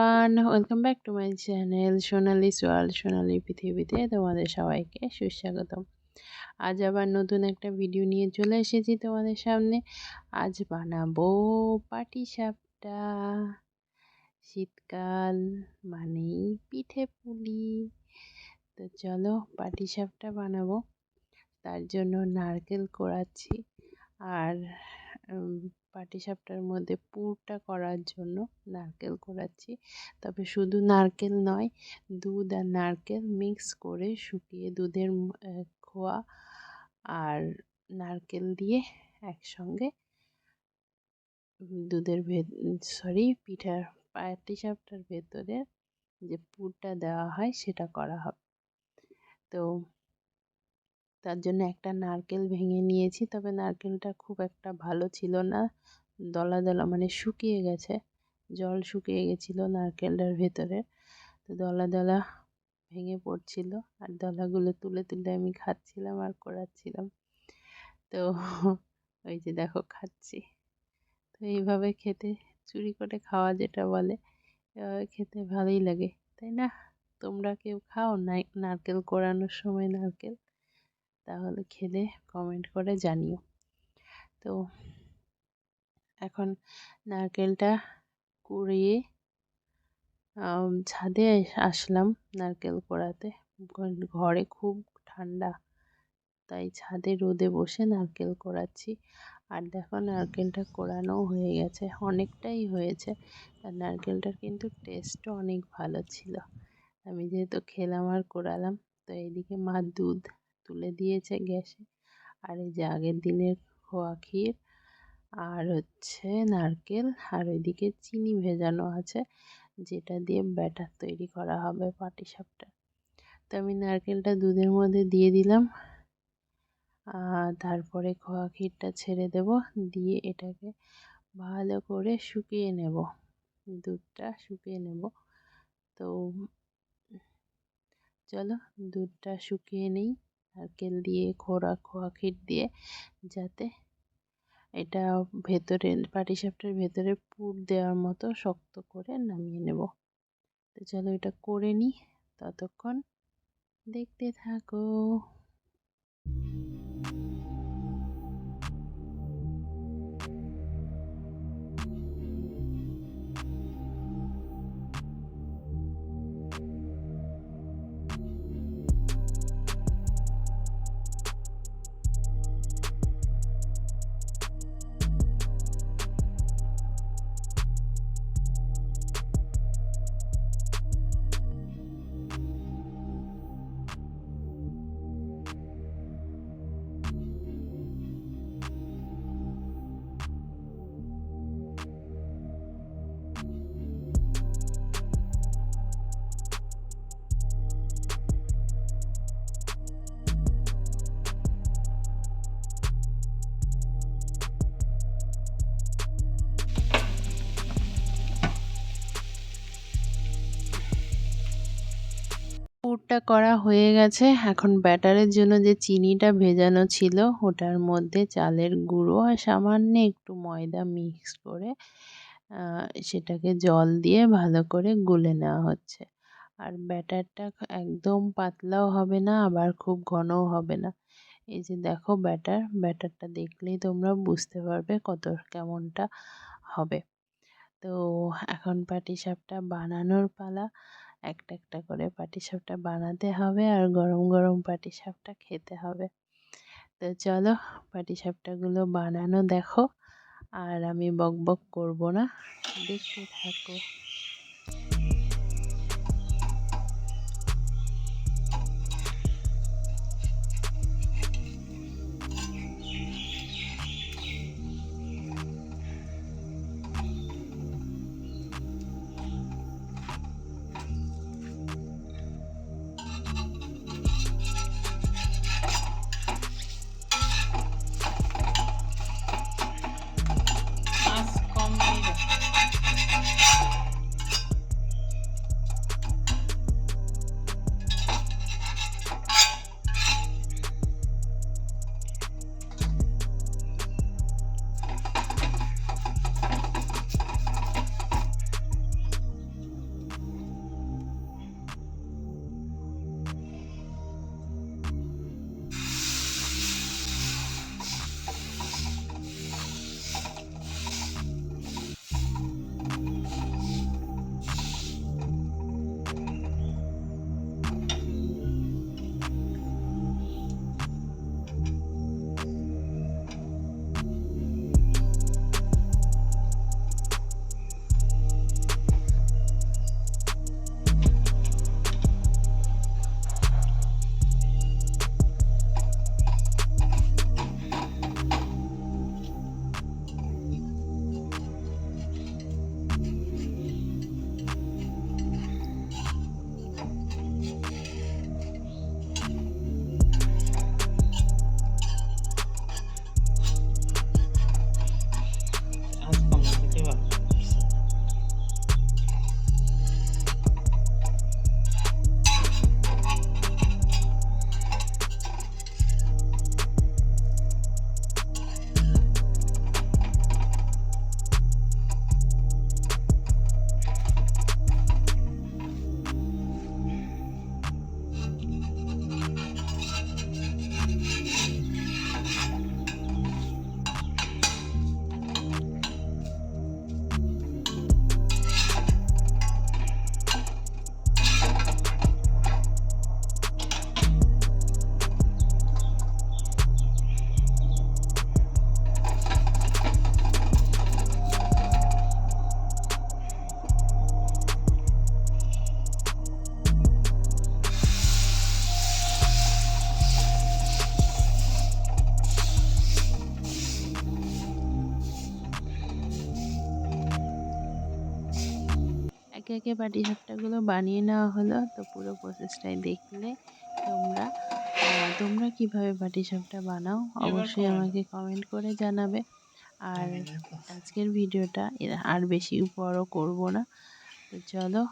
Everyone welcome back to my channel Sonali সোয়াল সোনালি পৃথিবীতে তোমাদের সবাইকে সুস্বাগতম আজ আবার নতুন একটা ভিডিও নিয়ে চলে এসেছি তোমাদের সামনে। আজ বানাবো পাটি সাপটা। শীতকাল মানেই পিঠে পুলি। তো চলো পাটি সাপটা বানাবো। তার জন্য নারকেল কোড়াচ্ছি। আর পাটিসাপটার মধ্যে পুরটা করার জন্য নারকেল কোড়াচ্ছি। তবে শুধু নারকেল নয়, দুধ আর নারকেল মিক্স করে শুকিয়ে দুধের খোয়া আর নারকেল দিয়ে একসঙ্গে দুধের ভে সরি পিঠার পাটিসাপটার ভেতরে যে পুরটা দেওয়া হয় সেটা করা হবে। তো তার জন্য একটা নারকেল ভেঙে নিয়েছি। তবে নারকেলটা খুব একটা ভালো ছিল না। দলা দলা মানে শুকিয়ে গেছে। জল শুকিয়ে গেছিল নারকেলটার ভেতরে। তো দলা দলা ভেঙে পড়ছিল। আর দলাগুলো তুলে তুলে আমি খাচ্ছিলাম আর করাচ্ছিলাম। তো ওই যে দেখো খাচ্ছি। তো এইভাবে খেতে, চুরি করে খাওয়া যেটা বলে, এভাবে খেতে ভালোই লাগে, তাই না? তোমরা কেউ খাও নাই নারকেল কোড়ানোর সময় নারকেল? তাহলে খেলে কমেন্ট করে জানিও। তো এখন নারকেলটা কুড়িয়ে ছাদে আসলাম নারকেল কোড়াতে। ঘরে খুব ঠান্ডা, তাই ছাদে রোদে বসে নারকেল কোড়াচ্ছি। আর দেখো নারকেলটা কোড়ানো হয়ে গেছে, অনেকটাই হয়েছে। আর নারকেলটার কিন্তু টেস্টও অনেক ভালো ছিল। আমি যেহেতু খেলাম আর কোড়ালাম, তো এইদিকে মা দুধ তুলে দিয়েছে গ্যাসে। আর এই যে আগের দিনের খোয়া ক্ষীর, আর হচ্ছে নারকেল, আর ওইদিকে চিনি ভেজানো আছে, যেটা দিয়ে ব্যাটার তৈরি করা হবে পাটিসাপটা তো আমি নারকেলটা দুধের মধ্যে দিয়ে দিলাম। তারপরে খোয়া ক্ষীরটা ছেড়ে দেব, দিয়ে এটাকে ভালো করে শুকিয়ে নেব। দুধটা শুকিয়ে নেব। তো চলো দুধটা শুকিয়ে নেই। নারকেল দিয়ে খোরা খোয়া ক্ষীর দিয়ে যাতে এটা ভেতরে পাটিসাপটার ভেতরে পুর দেওয়ার মতো শক্ত করে নামিয়ে নেব। তো চলো এটা করে নিই। ততক্ষণ দেখতে থাকো। পুরটা করা হয়ে গেছে। এখন ব্যাটারের জন্য যে চিনিটা ভেজানো ছিল, ওটার মধ্যে চালের গুঁড়ো আর সামান্য একটু ময়দা মিক্স করে সেটাকে জল দিয়ে ভালো করে গুলে নেওয়া হচ্ছে। আর ব্যাটারটা একদম পাতলাও হবে না, আবার খুব ঘনও হবে না। এই যে দেখো ব্যাটার, ব্যাটারটা দেখলেই তোমরা বুঝতে পারবে কত কেমনটা হবে। তো এখন পাটিসাপটা বানানোর পালা। একটা একটা করে পাটিসাপটা বানাতে হবে আর গরম গরম পাটিসাপটা খেতে হবে। তো চলো পাটিসাপটাগুলো বানানো দেখো। আর আমি বক বক করব না। দেখতে থাকো। একে একে পাটিসাপটাগুলো বানিয়ে নেওয়া হলো তো পুরো প্রসেসটাই দেখলে তোমরা তোমরা কীভাবে পাটিসাপটা বানাও অবশ্যই আমাকে কমেন্ট করে জানাবে। আর আজকের ভিডিওটা আর বেশি বড় করব না। তো চলো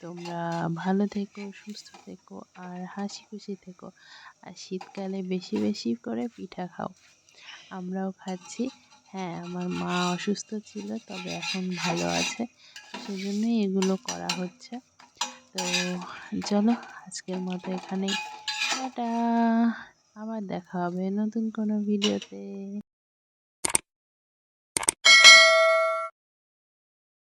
তোমরা ভালো থেকো সুস্থ থেকো আর হাসি খুশি থেকো। আর শীতকালে বেশি বেশি করে পিঠা খাও। আমরাও খাচ্ছি। হ্যাঁ আমার মা অসুস্থ ছিল তবে এখন ভালো আছে। সেই জন্যই এগুলো করা হচ্ছে। তো চলো, আজকের মতো এখানেই। টাটা! আবার দেখা হবে নতুন কোনো ভিডিওতে।